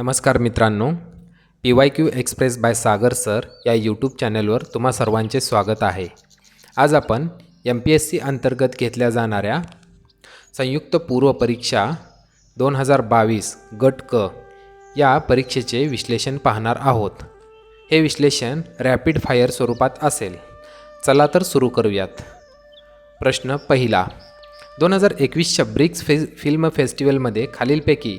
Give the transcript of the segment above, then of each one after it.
नमस्कार मित्रांनो P Y Q express by Sagar sir या यूट्यूब चॅनलवर तुम्हा सर्वांचे स्वागत आहे. आज आपण एम पी एस सी अंतर्गत घेतल्या जाणाऱ्या संयुक्त पूर्व परीक्षा दोन हजार बावीस गट क या परीक्षेचे विश्लेषण पाहणार आहोत. हे विश्लेषण रॅपिड फायर स्वरूपात असेल. चला तर सुरू करूयात. प्रश्न पहिला. दोन हजार एकवीसच्या ब्रिक्स फे फिल्म फेस्टिवलमध्ये खालीलपैकी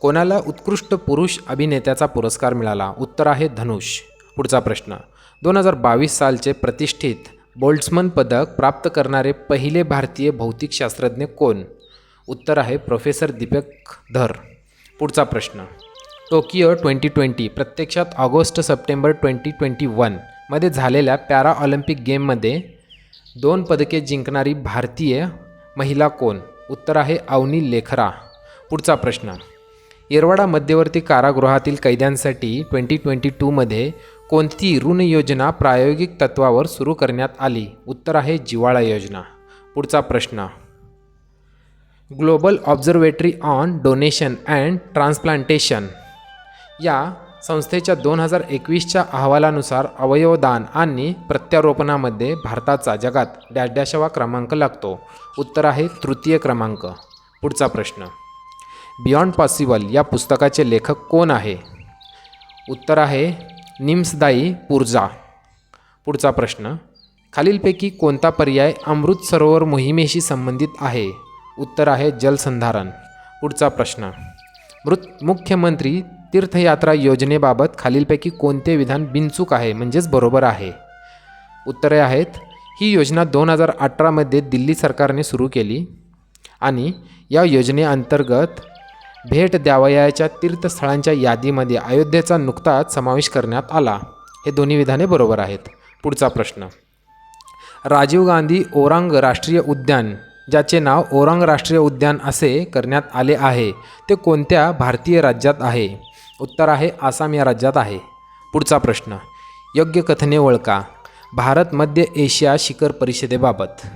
कोणाला उत्कृष्ट पुरुष अभिनेत्याचा पुरस्कार मिळाला? उत्तर आहे धनुष. पुढचा प्रश्न. दोन हजार बावीस सालचे प्रतिष्ठित बोल्ट्समन पदक प्राप्त करणारे पहिले भारतीय भौतिकशास्त्रज्ञ कोण? उत्तर आहे प्रोफेसर दीपक धर. पुढचा प्रश्न. टोकियो ट्वेंटी ट्वेंटी प्रत्यक्षात ऑगस्ट सप्टेंबर ट्वेंटी ट्वेंटी वनमध्ये झालेल्या पॅरा ऑलिम्पिक गेममध्ये दोन पदके जिंकणारी भारतीय महिला कोण? उत्तर आहे अवनी लेखरा. पुढचा प्रश्न. येरवाडा मध्यवर्ती कारागृहातील कैद्यांसाठी ट्वेंटी ट्वेंटी टूमध्ये कोणती ऋण योजना प्रायोगिक तत्वावर सुरू करण्यात आली? उत्तर आहे जिवाळा योजना. पुढचा प्रश्न. Global observatory on donation and transplantation. या संस्थेच्या दोन हजार एकवीसच्या अहवालानुसार अवयवदान आणि प्रत्यारोपणामध्ये भारताचा जगात डॅश डॅशवा क्रमांक लागतो. उत्तर आहे तृतीय क्रमांक. पुढचा प्रश्न. बियॉन्ड पॉसिबल या पुस्तकाचे लेखक कोण आहे? उत्तर आहे निम्सदाई पुर्जा. पुढचा प्रश्न खालीलपैकी कोणता पर्याय अमृत सरोवर मोहिमेशी संबंधित आहे? उत्तर आहे जलसंधारण. पुढचा प्रश्न मृत मुख्यमंत्री तीर्थयात्रा योजनेबाबत खालीलपैकी कोणते विधान बिनचूक आहे म्हणजेच बरोबर आहे? उत्तरे आहेत ही योजना दोन हजार अठरामध्ये दिल्ली सरकारने सुरू केली आणि या योजनेअंतर्गत भेट द्यावयाच्या तीर्थस्थळांच्या यादीमध्ये अयोध्येचा नुकताच समावेश करण्यात आला. हे दोन्ही विधाने बरोबर आहेत. पुढचा प्रश्न. राजीव गांधी ओरांग राष्ट्रीय उद्यान ज्याचे नाव ओरांग राष्ट्रीय उद्यान असे करण्यात आले आहे ते कोणत्या भारतीय राज्यात आहे? उत्तर आहे आसाम या राज्यात आहे. पुढचा प्रश्न. योग्य कथने ओळखा. भारत मध्य एशिया शिखर परिषदेबाबत.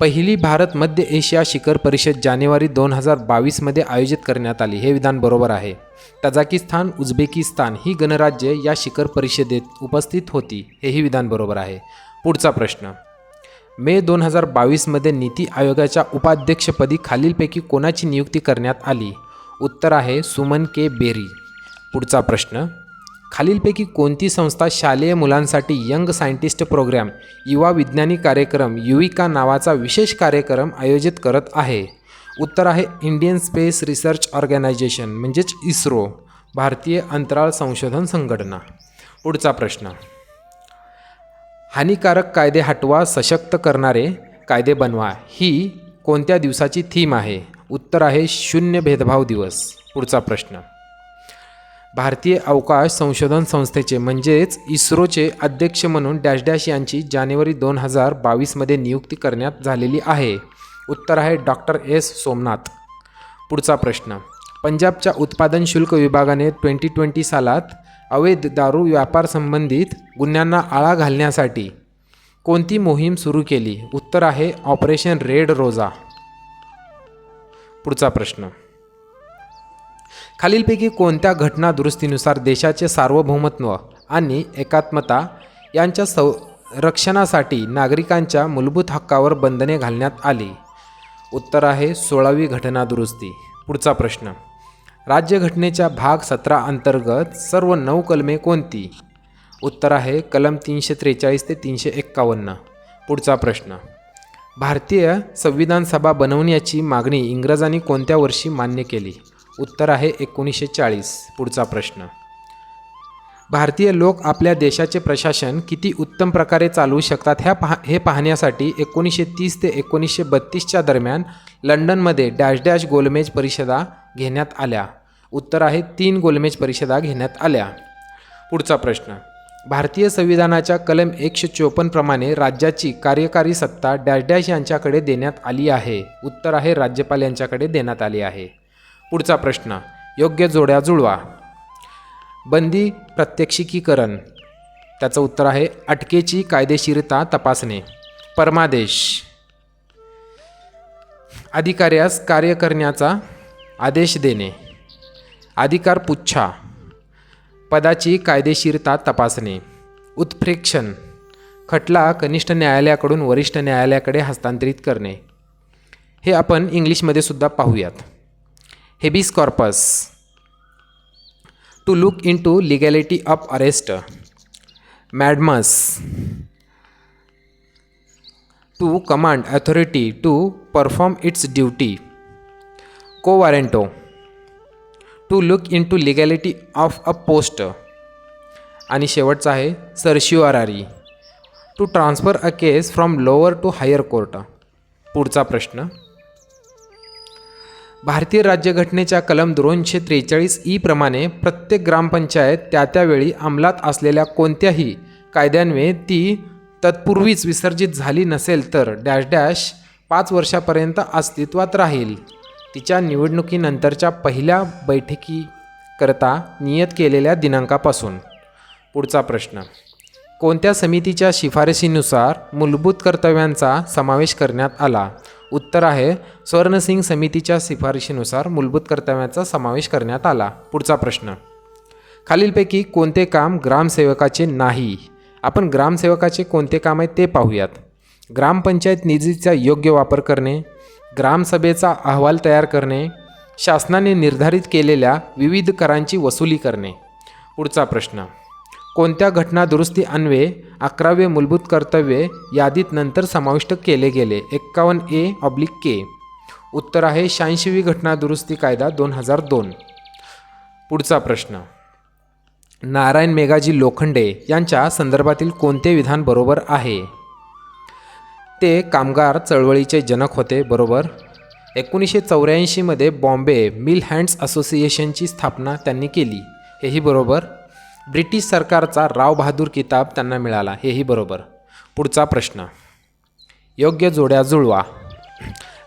पहिली भारत मध्य एशिया शिखर परिषद जानेवारी दोन हजार बावीसमध्ये आयोजित करण्यात आली. हे विधान बरोबर आहे. तजाकिस्तान उझबेकिस्तान ही गणराज्य या शिखर परिषदेत उपस्थित होती. हेही विधान बरोबर आहे. पुढचा प्रश्न. मे दोन हजार बावीसमध्ये नीती आयोगाच्या उपाध्यक्षपदी खालीलपैकी कोणाची नियुक्ती करण्यात आली? उत्तर आहे सुमन के. बेरी. पुढचा प्रश्न. खालीलपैकी कोणती संस्था शालेय मुलांसाठी यंग सायंटिस्ट प्रोग्रॅम युवा विज्ञानी कार्यक्रम युविका नावाचा विशेष कार्यक्रम आयोजित करत आहे? उत्तर आहे इंडियन स्पेस रिसर्च ऑर्गनायझेशन म्हणजेच इस्रो भारतीय अंतराळ संशोधन संघटना. पुढचा प्रश्न. हानिकारक कायदे हटवा सशक्त करणारे कायदे बनवा ही कोणत्या दिवसाची थीम आहे? उत्तर आहे शून्य भेदभाव दिवस. पुढचा प्रश्न. भारतीय अवकाश संशोधन संस्थेचे म्हणजेच इस्रोचे अध्यक्ष म्हणून डॅश डॅश यांची जानेवारी दोन हजार बावीसमध्ये नियुक्ती करण्यात झालेली आहे. उत्तर आहे डॉक्टर एस. सोमनाथ. पुढचा प्रश्न. पंजाबच्या उत्पादन शुल्क विभागाने ट्वेंटी ट्वेंटी सालात अवैध दारू व्यापार संबंधित गुन्ह्यांना आळा घालण्यासाठी कोणती मोहीम सुरू केली? उत्तर आहे ऑपरेशन रेड रोजा. पुढचा प्रश्न. खालीलपैकी कोणत्या घटना दुरुस्तीनुसार देशाचे सार्वभौमत्व आणि एकात्मता यांच्या सौ रक्षणासाठी नागरिकांच्या मूलभूत हक्कावर बंधने घालण्यात आली? उत्तर आहे सोळावी घटना दुरुस्ती. पुढचा प्रश्न. राज्यघटनेच्या भाग सतरा अंतर्गत सर्व नऊ कलमे कोणती? उत्तर आहे कलम तीनशे त्रेचाळीस ते तीनशे एक्कावन्न. पुढचा प्रश्न. भारतीय संविधान सभा बनवण्याची मागणी इंग्रजांनी कोणत्या वर्षी मान्य केली? उत्तर आहे एकोणीसशे चाळीस पुढचा प्रश्न. भारतीय लोक आपल्या देशाचे प्रशासन किती उत्तम प्रकारे चालवू शकतात ह्या पहा हे पाहण्यासाठी एकोणीसशे तीस ते एकोणीसशे बत्तीसच्या दरम्यान लंडनमध्ये डॅश डॅश गोलमेज परिषदा घेण्यात आल्या. उत्तर आहे तीन गोलमेज परिषदा घेण्यात आल्या. पुढचा प्रश्न. भारतीय संविधानाच्या कलम एकशे चोपन्न प्रमाणे राज्याची कार्यकारी सत्ता डॅश डॅश यांच्याकडे देण्यात आली आहे. उत्तर आहे राज्यपाल यांच्याकडे देण्यात आली आहे. पुढचा प्रश्न. योग्य जोड्या जुळवा. बंदी प्रत्यक्षिकीकरण त्याचं उत्तर आहे अटकेची कायदेशीरता तपासणे. परमादेश. अधिकाऱ्यास कार्य करण्याचा आदेश देणे. अधिकार पुच्छा. पदाची कायदेशीरता तपासणे. उत्प्रेक्षण. खटला कनिष्ठ न्यायालयाकडून वरिष्ठ न्यायालयाकडे हस्तांतरित करणे. हे आपण इंग्लिशमध्ये सुद्धा पाहूयात. Habeas corpus to look into legality of arrest mandamus to command authority to perform its duty quo warranto to look into legality of a post आणि शेवटचा आहे certiorari to transfer a case from lower to higher court पुढचा प्रश्न. भारतीय राज्यघटनेच्या कलम दोनशे त्रेचाळीस ई प्रमाणे प्रत्येक ग्रामपंचायत त्या त्यावेळी अंमलात असलेल्या कोणत्याही कायद्यान्वये ती तत्पूर्वीच विसर्जित झाली नसेल तर डॅश डॅश पाच वर्षापर्यंत अस्तित्वात राहील. तिच्या निवडणुकीनंतरच्या पहिल्या बैठकीकरता नियत केलेल्या दिनांकापासून. पुढचा प्रश्न. कोणत्या समितीच्या शिफारशीनुसार मूलभूत कर्तव्यांचा समावेश करण्यात आला? उत्तर आहे स्वर्णसिंग समितीच्या शिफारशीनुसार मूलभूत कर्तव्याचा समावेश करण्यात आला. पुढचा प्रश्न. खालीलपैकी कोणते काम ग्रामसेवकाचे नाही? आपण ग्रामसेवकाचे कोणते काम आहे ते पाहूयात. ग्रामपंचायत निधीचा योग्य वापर करणे ग्रामसभेचा अहवाल तयार करणे शासनाने निर्धारित केलेल्या विविध करांची वसुली करणे. पुढचा प्रश्न. कोणत्या घटना दुरुस्ती अन्वये अकरावे मूलभूत कर्तव्ये यादीत नंतर समाविष्ट केले गेले. एक्कावन्न ए ऑब्लिक के. उत्तर आहे शहाऐंशीवी घटना दुरुस्ती कायदा दोन हजार दोन. पुढचा प्रश्न. नारायण मेघाजी लोखंडे यांच्या संदर्भातील कोणते विधान बरोबर आहे? ते कामगार चळवळीचे जनक होते बरोबर? एकोणीसशे चौऱ्याऐंशीमध्ये बॉम्बे मिल हँड्स असोसिएशनची स्थापना त्यांनी केली. हेही बरोबर? ब्रिटिश सरकारचा राव बहादूर किताब त्यांना मिळाला. हेही बरोबर. पुढचा प्रश्न. योग्य जोड्या जुळवा.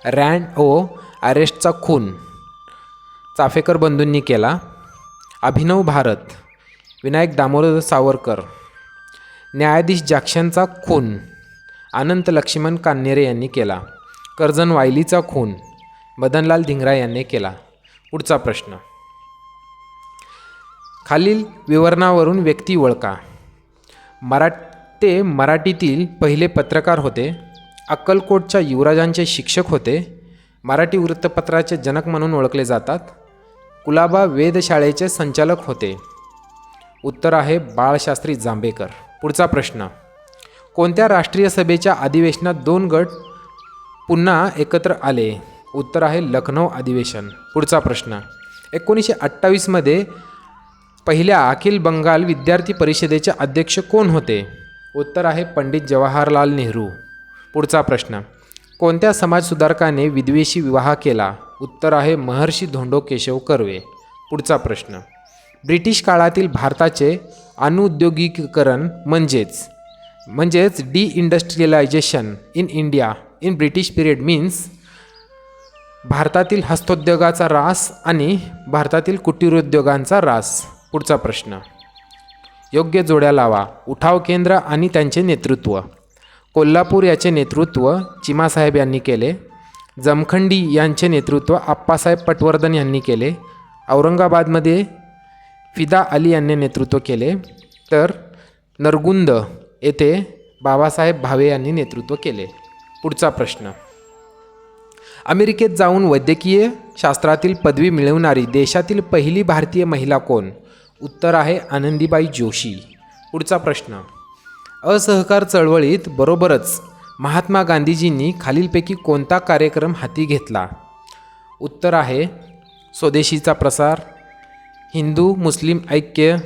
रँड ओ अरेस्टचा खून. चाफेकर बंधूंनी केला. अभिनव भारत. विनायक दामोदर सावरकर. न्यायाधीश जॅक्शनचा खून. अनंत लक्ष्मण कान्हेरे यांनी केला. कर्जन वायलीचा खून. मदनलाल धिंगरा यांनी केला. पुढचा प्रश्न. खालील विवरणावरून व्यक्ती ओळखा. मरा ते मराठीतील पहिले पत्रकार होते. अक्कलकोटच्या युवराजांचे शिक्षक होते. मराठी वृत्तपत्राचे जनक म्हणून ओळखले जातात. कुलाबा वेधशाळेचे संचालक होते. उत्तर आहे बाळशास्त्री जांभेकर. पुढचा प्रश्न. कोणत्या राष्ट्रीय सभेच्या अधिवेशनात दोन गट पुन्हा एकत्र आले? उत्तर आहे लखनौ अधिवेशन. पुढचा प्रश्न. एकोणीसशे अठ्ठावीसमध्ये पहिल्या अखिल बंगाल विद्यार्थी परिषदेचे अध्यक्ष कोण होते? उत्तर आहे पंडित जवाहरलाल नेहरू. पुढचा प्रश्न. कोणत्या समाजसुधारकाने विद्वेशी विवाह केला? उत्तर आहे महर्षी धोंडो केशव कर्वे. पुढचा प्रश्न. ब्रिटिश काळातील भारताचे अनुद्योगिकीकरण म्हणजेच म्हणजेच deindustrialisation in India in British period means भारतातील हस्तोद्योगाचा रास आणि भारतातील कुटीरोद्योगांचा रास. पुढचा प्रश्न. योग्य जोड्या लावा उठाव केंद्र आणि त्यांचे नेतृत्व. कोल्हापूर याचे नेतृत्व चिमासाहेब यांनी केले. जमखंडी यांचे नेतृत्व आप्पासाहेब पटवर्धन यांनी केले. औरंगाबादमध्ये फिदा अली यांनी नेतृत्व केले. तर नरगुंद येथे बाबासाहेब भावे यांनी नेतृत्व केले. पुढचा प्रश्न. अमेरिकेत जाऊन वैद्यकीय शास्त्रातील पदवी मिळवणारी देशातील पहिली भारतीय महिला कोण? उत्तर आहे आनंदीबाई जोशी. पुढचा प्रश्न. असहकार चळवळीत बरोबरच महात्मा गांधीजींनी खालीलपैकी कोणता कार्यक्रम हाती घेतला? उत्तर आहे स्वदेशीचा प्रसार हिंदू मुस्लिम ऐक्य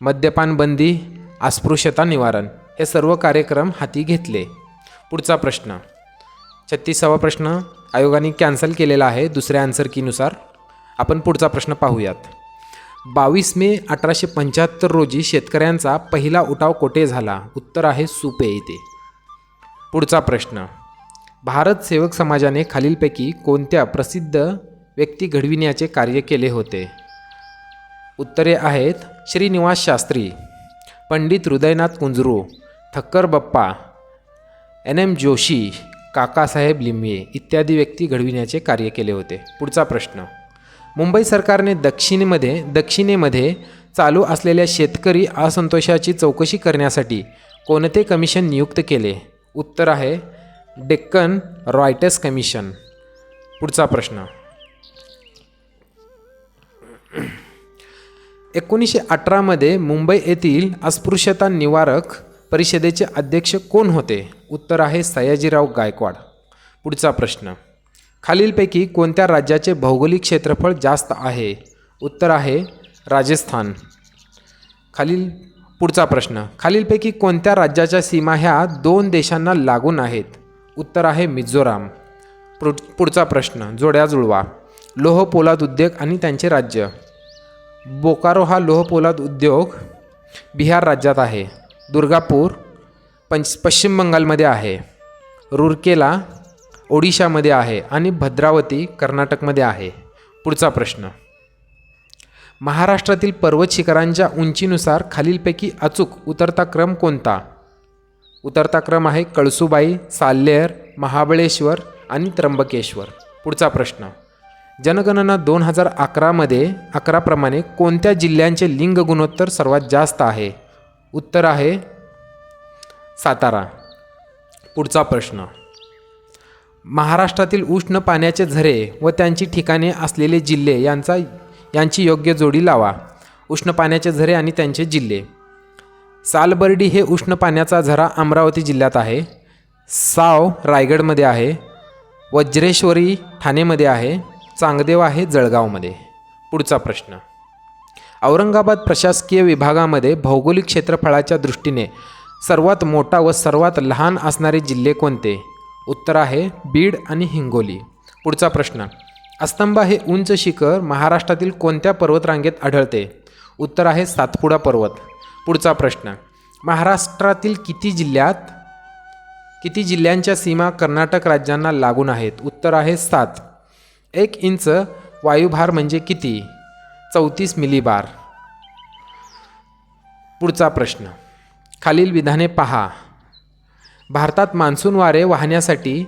मद्यपान बंदी अस्पृश्यता निवारण हे सर्व कार्यक्रम हाती घेतले. पुढचा प्रश्न. छत्तीसावा प्रश्न. आयोगाने कॅन्सल केलेला आहे दुसऱ्या आन्सर कीनुसार. आपण पुढचा प्रश्न पाहूयात. बावीस मे अठराशे पंच्याहत्तर रोजी शेतकऱ्यांचा पहिला उठाव कोठे झाला? उत्तर आहे सुपे येथे पुढचा प्रश्न. भारत सेवक समाजाने खालीलपैकी कोणत्या प्रसिद्ध व्यक्ती घडविण्याचे कार्य केले होते? उत्तरे आहेत श्रीनिवास शास्त्री पंडित हृदयनाथ कुंजरू ठक्कर बप्पा एन एम जोशी काकासाहेब लिमये इत्यादी व्यक्ती घडविण्याचे कार्य केले होते. पुढचा प्रश्न. मुंबई सरकारने दक्षिणेमध्ये दक्षिणेमध्ये चालू असलेल्या शेतकरी असंतोषाची चौकशी करण्यासाठी कोणते कमिशन नियुक्त केले? उत्तर आहे डेक्कन रॉयटर्स कमिशन. पुढचा प्रश्न. एकोणीसशे अठरामध्ये मुंबई येथील अस्पृश्यता निवारक परिषदेचे अध्यक्ष कोण होते? उत्तर आहे सयाजीराव गायकवाड. पुढचा प्रश्न. खालीलपैकी कोणत्या राज्याचे भौगोलिक क्षेत्रफळ जास्त आहे? उत्तर आहे राजस्थान. खालील पुढचा प्रश्न. खालीलपैकी कोणत्या राज्याच्या सीमा ह्या दोन देशांना लागून आहेत? उत्तर आहे मिझोराम. पुढ पुढचा प्रश्न. जोड्या जुळवा. लोह पोलाद उद्योग आणि त्यांचे राज्य. बोकारो हा लोह पोलाद उद्योग बिहार राज्यात आहे. दुर्गापूर पंच पश्चिम बंगालमध्ये आहे. रुरकेला ओडिशामध्ये आहे आणि भद्रावती कर्नाटकमध्ये आहे. पुढचा प्रश्न. महाराष्ट्रातील पर्वत शिखरांच्या उंचीनुसार खालीलपैकी अचूक उतरता क्रम कोणता? उतरता क्रम आहे कळसुबाई साल्लेर महाबळेश्वर आणि त्र्यंबकेश्वर. पुढचा प्रश्न. जनगणना दोन हजार अकरामध्ये अकराप्रमाणे कोणत्या जिल्ह्यांचे लिंग गुणोत्तर सर्वात जास्त आहे? उत्तर आहे सातारा. पुढचा प्रश्न. महाराष्ट्रातील उष्ण पाण्याचे झरे व त्यांची ठिकाणे असलेले जिल्हे यांचा यांची योग्य जोडी लावा. उष्ण पाण्याचे झरे आणि त्यांचे जिल्हे. सालबर्डी हे उष्ण पाण्याचा झरा अमरावती जिल्ह्यात आहे. साव रायगडमध्ये आहे. वज्रेश्वरी ठाणेमध्ये आहे. चांगदेव आहे जळगावमध्ये. पुढचा प्रश्न. औरंगाबाद प्रशासकीय विभागामध्ये भौगोलिक क्षेत्रफळाच्या दृष्टीने सर्वात मोठा व सर्वात लहान असणारे जिल्हे कोणते? उत्तर आहे बीड आणि हिंगोली. पुढचा प्रश्न अस्तंबा हे उंच शिखर महाराष्ट्रातील कोणत्या पर्वतरांगेत आढळते? उत्तर आहे सातपुडा पर्वत. पुढचा प्रश्न महाराष्ट्रातील किती जिल्ह्यात किती जिल्ह्यांच्या सीमा कर्नाटक राज्यांना लागून आहेत? उत्तर आहे सात. एक इंच वायुभार म्हणजे किती? चौतीस मिलीबार. पुढचा प्रश्न खालील विधाने पहा. भारतात मान्सून वारे वाहण्यासाठी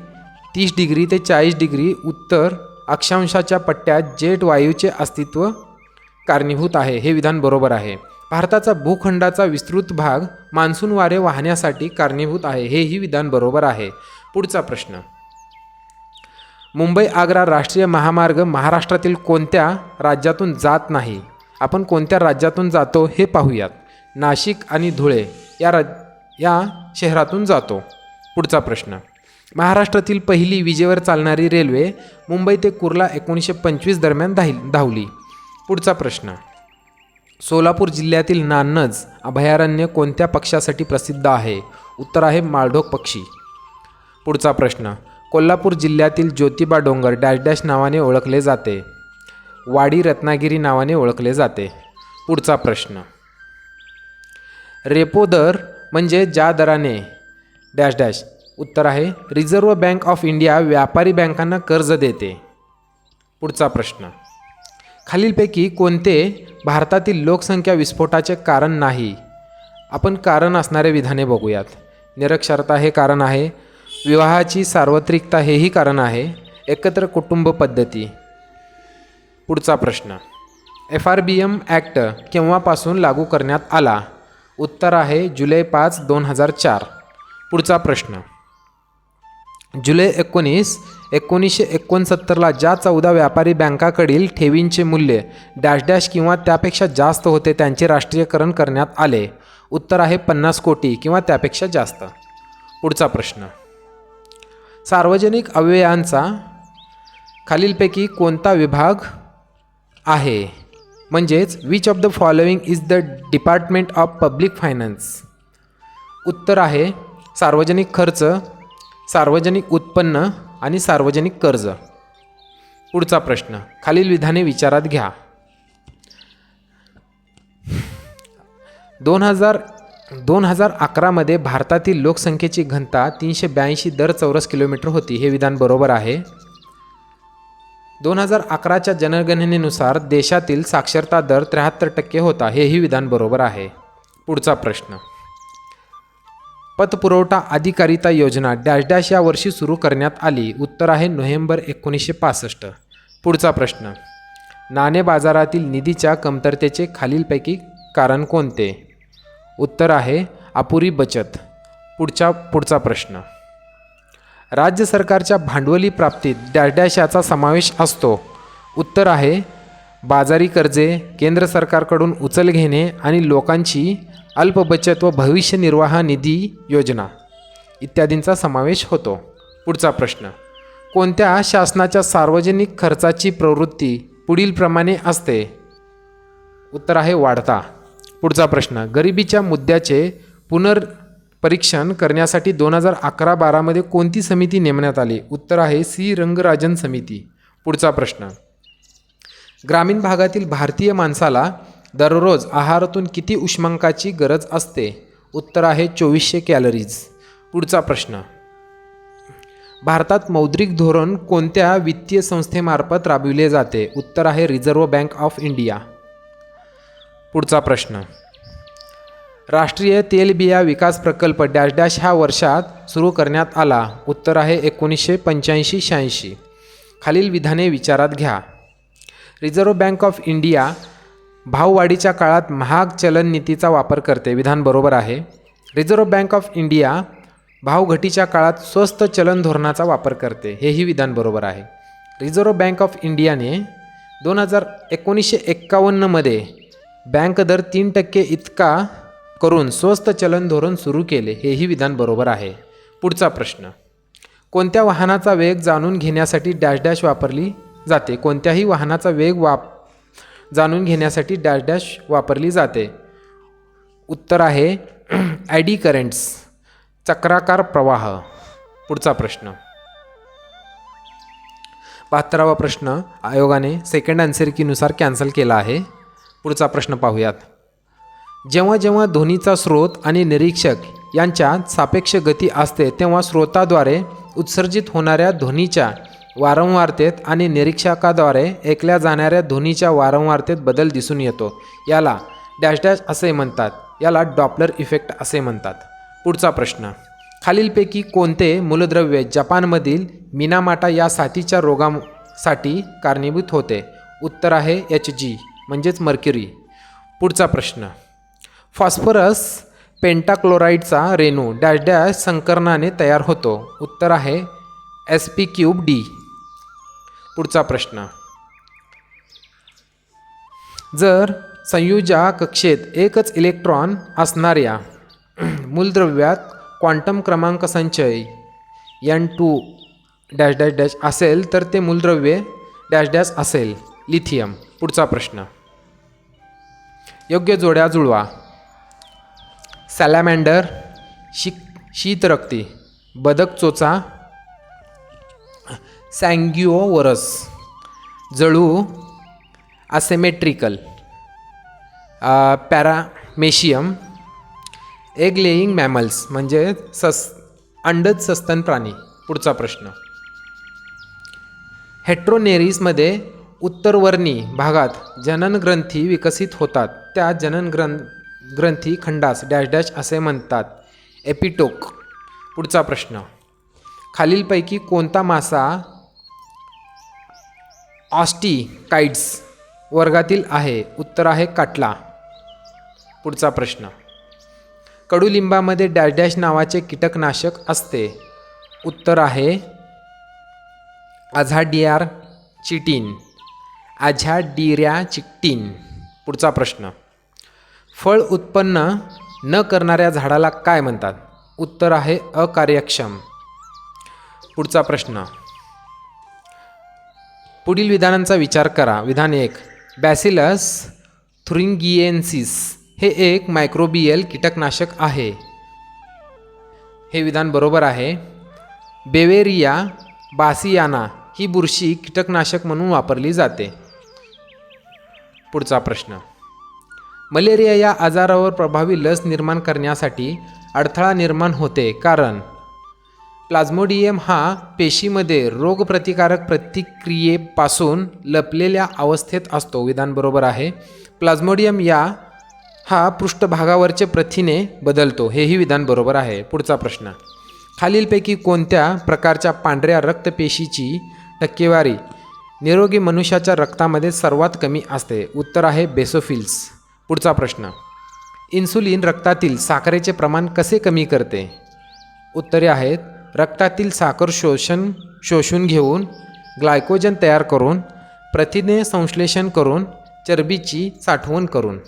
तीस डिग्री ते चाळीस डिग्री उत्तर अक्षांशाच्या पट्ट्यात जेट वायूचे अस्तित्व कारणीभूत आहे. हे विधान बरोबर आहे. भारताचा भूखंडाचा विस्तृत भाग मान्सून वारे वाहण्यासाठी कारणीभूत आहे. हेही विधान बरोबर आहे. पुढचा प्रश्न. मुंबई आग्रा राष्ट्रीय महामार्ग महाराष्ट्रातील कोणत्या राज्यातून जात नाही? आपण कोणत्या राज्यातून जातो हे पाहूयात. नाशिक आणि धुळे या राज या शहरातून जातो. पुढचा प्रश्न. महाराष्ट्रातील पहिली विजेवर चालणारी रेल्वे मुंबई ते कुर्ला एकोणीसशे पंचवीस दरम्यान धाई धावली. पुढचा प्रश्न. सोलापूर जिल्ह्यातील नान्नज अभयारण्य कोणत्या पक्षासाठी प्रसिद्ध आहे? उत्तर आहे माळढोक पक्षी. पुढचा प्रश्न. कोल्हापूर जिल्ह्यातील ज्योतिबा डोंगर डॅश डॅश नावाने ओळखले जाते. वाडी रत्नागिरी नावाने ओळखले जाते. पुढचा प्रश्न. रेपो दर म्हणजे ज्या दराने डॅश डॅश उत्तर आहे रिझर्व्ह बँक ऑफ इंडिया व्यापारी बँकांना कर्ज देते. पुढचा प्रश्न. खालीलपैकी कोणते भारतातील लोकसंख्या विस्फोटाचे कारण नाही? आपण कारण असणारे विधाने बघूयात. निरक्षरता हे कारण आहे विवाहाची सार्वत्रिकता हेही कारण आहे एकत्र कुटुंब पद्धती. पुढचा प्रश्न. F R B M act केव्हापासून लागू करण्यात आला? उत्तर आहे जुलै पाच दोन हजार चार. पुढचा प्रश्न. जुलै एकोणीस एकोणीसशे एकोणसत्तरला ज्या चौदा व्यापारी बँकाकडील ठेवींचे मूल्य डॅश डॅश किंवा त्यापेक्षा जास्त होते त्यांचे राष्ट्रीयकरण करण्यात आले. उत्तर आहे पन्नास कोटी किंवा त्यापेक्षा जास्त. पुढचा प्रश्न. सार्वजनिक अव्ययांचा खालीलपैकी कोणता विभाग आहे? म्हणजेच which of the following is the department of public finance उत्तर आहे सार्वजनिक खर्च सार्वजनिक उत्पन्न आणि सार्वजनिक कर्ज. पुढचा प्रश्न खालील विधाने विचारात घ्या. दोन हजार दोन हजार अकरामध्ये भारतातील लोकसंख्येची घनता तीनशे ब्याऐंशी दर चौरस किलोमीटर होती. हे विधान बरोबर आहे. दोन हजार अकराच्या जनगणनेनुसार देशातील साक्षरता दर त्र्याहत्तर टक्के होता हेही विधान बरोबर आहे. पुढचा प्रश्न. पतपुरवठा अधिकारिता योजना डॅश डॅश या वर्षी सुरू करण्यात आली. उत्तर आहे नोव्हेंबर एकोणीसशे पासष्ट. पुढचा प्रश्न. नाणे बाजारातील निधीच्या कमतरतेचे खालीलपैकी कारण कोणते? उत्तर आहे अपुरी बचत. पुढच्या पुढचा प्रश्न. राज्य सरकारच्या भांडवली प्राप्तीत डॅश डॅश याचा समावेश असतो. उत्तर आहे बाजारी कर्जे केंद्र सरकारकडून उचल घेणे आणि लोकांची अल्प बचत व भविष्य निर्वाह निधी योजना इत्यादींचा समावेश होतो. पुढचा प्रश्न कोणत्या शासनाच्या सार्वजनिक खर्चाची प्रवृत्ती पुढीलप्रमाणे असते? उत्तर आहे वाढता. पुढचा प्रश्न गरिबीच्या मुद्द्याचे पुनर् परीक्षण करण्यासाठी दोन हजार अकरा बारामध्ये कोणती समिती नेमण्यात आली? उत्तर आहे सी. रंगराजन समिती. पुढचा प्रश्न. ग्रामीण भागातील भारतीय माणसाला दररोज आहारातून किती उष्मांकाची गरज असते? उत्तर आहे चोवीसशे कॅलरीज. पुढचा प्रश्न. भारतात मौद्रिक धोरण कोणत्या वित्तीय संस्थेमार्फत राबविले जाते? उत्तर आहे रिझर्व्ह बँक ऑफ इंडिया. पुढचा प्रश्न. राष्ट्रीय तेलबिया विकास प्रकल्प डॅश डॅश ह्या वर्षात सुरू करण्यात आला. उत्तर आहे एकोणीसशे पंच्याऐंशी शहाऐंशी. खालील विधाने विचारात घ्या. रिझर्व्ह बँक ऑफ इंडिया भाववाढीच्या काळात महाग चलन नीतीचा वापर करते. विधान बरोबर आहे. रिझर्व्ह बँक ऑफ इंडिया भावघटीच्या काळात स्वस्त चलन धोरणाचा वापर करते. हेही विधान बरोबर आहे. रिझर्व्ह बँक ऑफ इंडियाने दोन हजार एकोणीसशे एक्कावन्नमध्ये बँक दर तीन टक्के इतका करून स्वस्त चलन धोरण सुरू केले हेही विधान बरोबर आहे. पुढचा प्रश्न. कोणत्या वाहनाचा वेग जाणून घेण्यासाठी डॅश डॅश वापरली जाते? कोणत्याही वाहनाचा वेग वाप जाणून घेण्यासाठी डॅश डॅश वापरली जाते. उत्तर आहे ॲडी करंट्स चक्राकार प्रवाह. पुढचा प्रश्न. बहात्तरावा प्रश्न आयोगाने सेकंड आन्सर कीनुसार कॅन्सल केला आहे. पुढचा प्रश्न पाहूयात. जेव्हा जेव्हा ध्वनीचा स्रोत आणि निरीक्षक यांच्यात सापेक्ष गती असते तेव्हा स्रोताद्वारे उत्सर्जित होणाऱ्या ध्वनीच्या वारंवारतेत आणि निरीक्षकाद्वारे ऐकल्या जाणाऱ्या ध्वनीच्या वारंवारतेत बदल दिसून येतो. याला डॅश डॅश असे म्हणतात. याला डॉपलर इफेक्ट असे म्हणतात. पुढचा प्रश्न. खालीलपैकी कोणते मूलद्रव्य जपानमधील मिनामाटा या साथीच्या रोगासाठी कारणीभूत होते? उत्तर आहे एच जी म्हणजेच मर्क्युरी. पुढचा प्रश्न. फॉस्फरस पेंटाक्लोराईडचा रेणू डॅश डॅश संकरणाने तयार होतो. उत्तर आहे एस पी क्यूब डी. पुढचा प्रश्न. जर संयुजा कक्षेत एकच इलेक्ट्रॉन असणाऱ्या मूलद्रव्यात क्वांटम क्रमांक संचय N two dash dash dash असेल तर ते मूलद्रव्ये डॅश डॅश असेल. लिथियम. पुढचा प्रश्न. योग्य जोड्या जुळवा. सॅलॅमँडर शी शीतरक्ती बदक चोचा sanguivorous जळू asymmetrical paramecium egg laying mammals म्हणजे सस अंडज सस्तन प्राणी पुढचा प्रश्न. हेट्रोनेरीसमध्ये उत्तरवर्णी भागात जनन ग्रंथी विकसित होतात. त्या जननग्रं ग्रंथी खंडास डॅश डॅश असे म्हणतात. एपिटोक पुढचा प्रश्न. खालीलपैकी कोणता मासा ऑस्टिकाइड्स वर्गातील आहे? उत्तर आहे काटला. पुढचा प्रश्न. कडुलिंबामध्ये डॅश डॅश नावाचे कीटकनाशक असते. उत्तर आहे अझाडियार चिटीन. अझाडिऱ्या चिक्टीन पुढचा प्रश्न. फळ उत्पन्न न करणाऱ्या झाडाला काय म्हणतात? उत्तर आहे अकार्यक्षम. पुढचा प्रश्न. पुढील विधानांचा विचार करा. विधान एक. बॅसिलस थुरिंगिएन्सिस हे एक मायक्रोबियल कीटकनाशक आहे. हे विधान बरोबर आहे. बेवेरिया बासियाना ही बुरशी कीटकनाशक म्हणून वापरली जाते. पुढचा प्रश्न. मलेरिया या आजारावर प्रभावी लस निर्माण करण्यासाठी अडथळा निर्माण होते कारण प्लाझ्मोडियम हा पेशीमध्ये रोगप्रतिकारक प्रतिक्रियेपासून लपलेल्या अवस्थेत असतो. विधान बरोबर आहे. प्लाझ्मोडियम या हा पृष्ठभागावरचे प्रथिने बदलतो. हेही विधान बरोबर आहे. पुढचा प्रश्न. खालीलपैकी कोणत्या प्रकारच्या पांढऱ्या रक्तपेशीची टक्केवारी? निरोगी मनुष्याच्या रक्तामध्ये सर्वात कमी असते. उत्तर आहे बेसोफिल्स. पुढचा प्रश्न. इन्सुलिन रक्तातील साखरेचे प्रमाण कसे कमी करते? उत्तरे आहेत रक्तातील साखर शोषण शोषून घेऊन ग्लायकोजन तयार करून प्रथिने संश्लेषण करून चरबीची साठवण करून.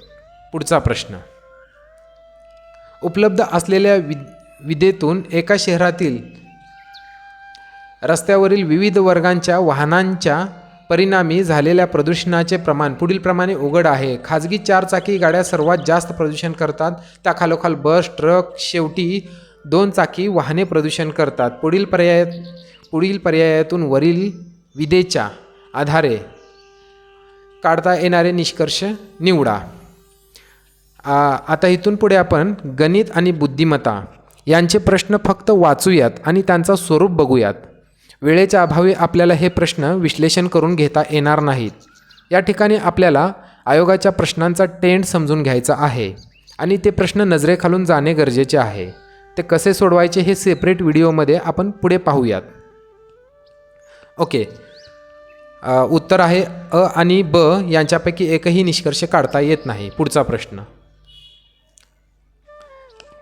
पुढचा प्रश्न. उपलब्ध असलेल्या वि विदेतून एका शहरातील रस्त्यावरील विविध वर्गांच्या वाहनांच्या परिणामी झालेल्या प्रदूषणाचे प्रमाण पुढीलप्रमाणे उघड आहे. खाजगी चारचाकी गाड्या सर्वात जास्त प्रदूषण करतात. त्याखालोखाल बस ट्रक शेवटी दोन चाकी वाहने प्रदूषण करतात. पुढील पर्याय पुढील पर्यायातून वरील विदेच्या आधारे काढता येणारे निष्कर्ष निवडा. आ, आता इथून पुढे आपण गणित आणि बुद्धिमत्ता यांचे प्रश्न फक्त वाचूयात आणि त्यांचा स्वरूप बघूयात. वेळेच्या अभावी आपल्याला हे प्रश्न विश्लेषण करून घेता येणार नाहीत. या ठिकाणी आपल्याला आयोगाच्या प्रश्नांचा टेंड समजून घ्यायचा आहे आणि ते प्रश्न नजरेखालून जाणे गरजेचे आहे. ते कसे सोडवायचे हे सेपरेट व्हिडिओमध्ये आपण पुढे पाहूयात. ओके. उत्तर आहे अ आणि ब यांच्यापैकी एकही निष्कर्ष काढता येत नाही. पुढचा प्रश्न.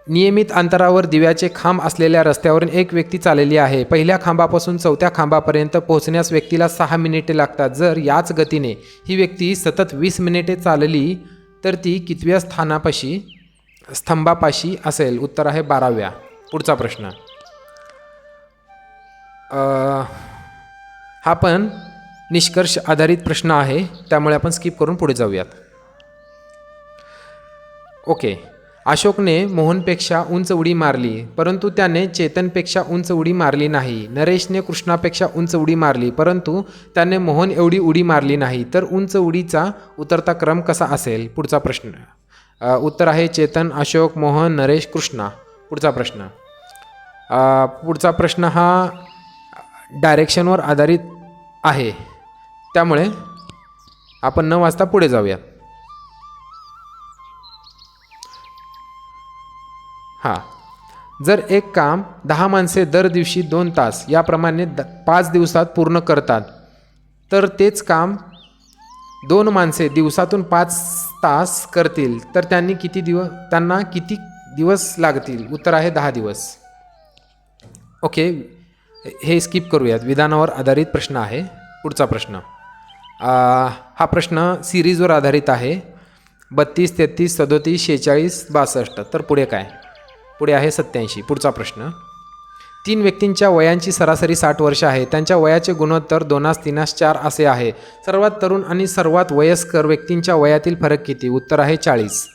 नियमित अंतरावर दिव्याचे खांब असलेल्या रस्त्यावरून एक व्यक्ती चाललेली आहे. पहिल्या खांबापासून चौथ्या खांबापर्यंत पोहोचण्यास व्यक्तीला सहा मिनिटे लागतात. जर याच गतीने ही व्यक्ती सतत वीस मिनिटे चालली तर ती कितव्या स्थानापाशी स्तंभापाशी असेल? उत्तर आहे बाराव्या. पुढचा प्रश्न. हा पण निष्कर्ष आधारित प्रश्न आहे. त्यामुळे आपण स्किप करून पुढे जाऊयात. ओके. अशोकने मोहनपेक्षा उंच उडी मारली परंतु त्याने चेतनपेक्षा उंच उडी मारली नाही नरेशने कृष्णापेक्षा उंच उडी मारली परंतु त्याने मोहन एवढी उडी मारली नाही तर उंच उडीचा उतरता क्रम कसा असेल? पुढचा प्रश्न. उत्तर आहे चेतन अशोक मोहन नरेश कृष्णा. पुढचा प्रश्न. पुढचा प्रश्न हा डायरेक्शनवर आधारित आहे. त्यामुळे आपण न वाजता पुढे जाऊयात. हां. जर एक काम दहा माणसे दर दिवशी दोन तास याप्रमाणे द पाच दिवसात पूर्ण करतात तर तेच काम दोन माणसे दिवसातून पाच तास करतील तर त्यांनी किती दिवस त्यांना किती दिवस लागतील? उत्तर आहे दहा दिवस. ओके हे स्किप करूयात. विधानावर आधारित प्रश्न आहे. पुढचा प्रश्न. हा प्रश्न सिरीजवर आधारित आहे. बत्तीस तेहतीस सदोतीस शेहेचाळीस बासष्ट. तर पुढे काय? पुढे आहे सत्याऐंशी. पुढचा प्रश्न. तीन व्यक्तींच्या वयांची सरासरी साठ वर्ष आहे. त्यांच्या वयाचे गुणोत्तर दोनास तीनास चार असे आहे. सर्वात तरुण आणि सर्वात वयस्कर व्यक्तींच्या वयातील फरक किती? उत्तर आहे चाळीस.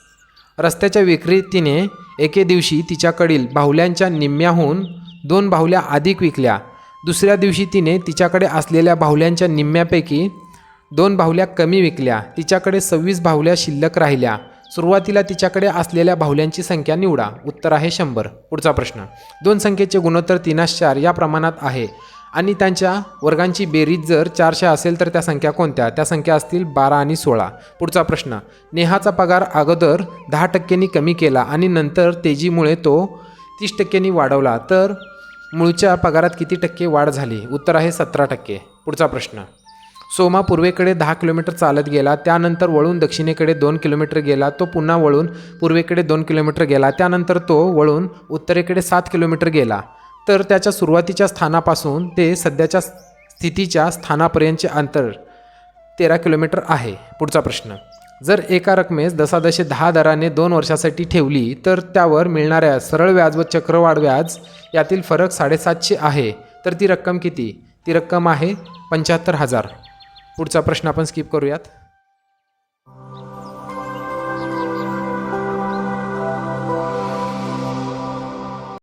रस्त्याच्या विक्रेतीने एके दिवशी तिच्याकडील बाहुल्यांच्या निम्म्याहून दोन बाहुल्या अधिक विकल्या. दुसऱ्या दिवशी तिने तिच्याकडे असलेल्या बाहुल्यांच्या निम्म्यापैकी दोन बाहुल्या कमी विकल्या. तिच्याकडे सव्वीस बाहुल्या शिल्लक राहिल्या. सुरुवातीला तिच्याकडे असलेल्या बाहुल्यांची संख्या निवडा. उत्तर आहे शंभर. पुढचा प्रश्न. दोन संख्येचे गुणोत्तर तीनास चार या प्रमाणात आहे. आणि त्यांच्या वर्गांची बेरीज जर चारशे असेल तर त्या संख्या कोणत्या? त्या संख्या असतील बारा आणि सोळा. पुढचा प्रश्न. नेहाचा पगार अगोदर दहा टक्क्यांनी कमी केला आणि नंतर तेजीमुळे तो तीस टक्क्यांनी वाढवला. तर मूळच्या पगारात किती टक्के वाढ झाली? उत्तर आहे सतरा टक्के. पुढचा प्रश्न. सोमा पूर्वेकडे दहा किलोमीटर चालत गेला त्यानंतर वळून दक्षिणेकडे दोन किलोमीटर गेला तो पुन्हा वळून पूर्वेकडे दोन किलोमीटर गेला त्यानंतर तो वळून उत्तरेकडे सात किलोमीटर गेला. तर त्याच्या सुरुवातीच्या स्थानापासून ते सध्याच्या स्थितीच्या स्थानापर्यंतचे अंतर तेरा किलोमीटर आहे. पुढचा प्रश्न. जर एका रकमेस दसादशे दहा दराने दोन वर्षासाठी ठेवली तर त्यावर मिळणाऱ्या सरळ व्याज व चक्रवाढ व्याज यातील फरक साडेसातशे आहे. तर ती रक्कम किती? ती रक्कम आहे पंच्याहत्तर हजार. पुढचा प्रश्न आपण स्किप करूयात.